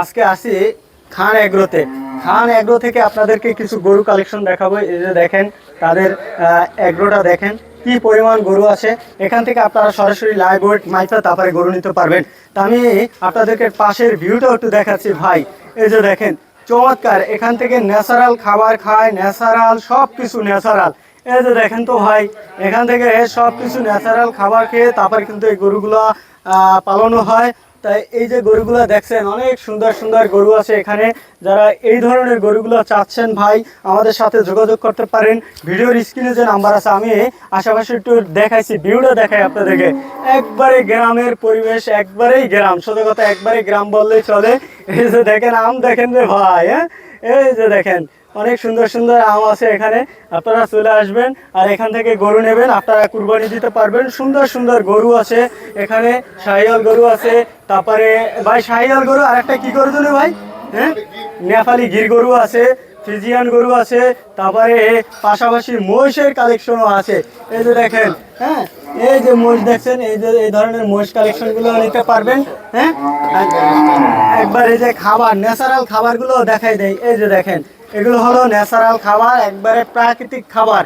আজকে আসি খান এগ্রোতে। খান এগ্রো থেকে আপনাদেরকে কিছু গরু কালেকশন দেখাবো। এই যে দেখেন, তাদের এগ্রোটা দেখেন, কি পরিমাণ গরু আছে। এখান থেকে আপনারা সরাসরি লাইভ ওয়েট মাইফা তারপরে গরু নিতে পারবেন। তা আমি আপনাদেরকে পাশের ভিউটাও একটু দেখাচ্ছি, ভাই। এই যে দেখেন, চমৎকার। এখান থেকে ন্যাচারাল খাবার খায় ন্যাচারাল সব কিছু ন্যাচারাল এই যে দেখেন তো, ভাই, এখান থেকে সব কিছু ন্যাচারাল খাবার খেয়ে তারপর কিন্তু এই গরুগুলো পালনও হয়। তাই এই যে গরুগুলো দেখছেন, অনেক সুন্দর সুন্দর গরু আছে এখানে। যারা এই ধরনের গরুগুলো চাচ্ছেন, ভাই, আমাদের সাথে যোগাযোগ করতে পারেন। ভিডিওর স্ক্রিনে যে নাম্বার আছে, আমি আশেপাশে একটু দেখাইছি, ভিউটা দেখাই আপনাদেরকে। একবারে গ্রামের পরিবেশ, একবারেই গ্রাম। সত্য কথা, একবারে গ্রাম বললেই চলে। এই যে দেখেন, আম দেখেন রে ভাই হ্যাঁ? এই যে দেখেন, অনেক সুন্দর সুন্দর আম আছে এখানে। আপনারা চলে আসবেন আর এখান থেকে গরু নেবেন, আপনারা কুরবানি দিতে পারবেন। সুন্দর সুন্দর গরু আছে এখানে শাহিয়াল গরু আছে, তারপরে ভাই শাহিয়াল গরু আর একটা কি গরু দিলে ভাই? হ্যাঁ? নেপালি গির গরু আছে, ফিজিয়ান গরু আছে, তারপরে পাশাপাশি মহিষের কালেকশনও আছে। এই যে দেখেন হ্যাঁ? এই যে মহিষ দেখছেন, এই যে এই ধরনের মহিষ কালেকশনগুলো নিতে পারবেন হ্যাঁ? একবার এই যে খাবার ন্যাচারাল খাবারগুলো দেখাই দেয় এই যে দেখেন, এগুলো হলো ন্যাচারাল খাবার, একবারে প্রাকৃতিক খাবার।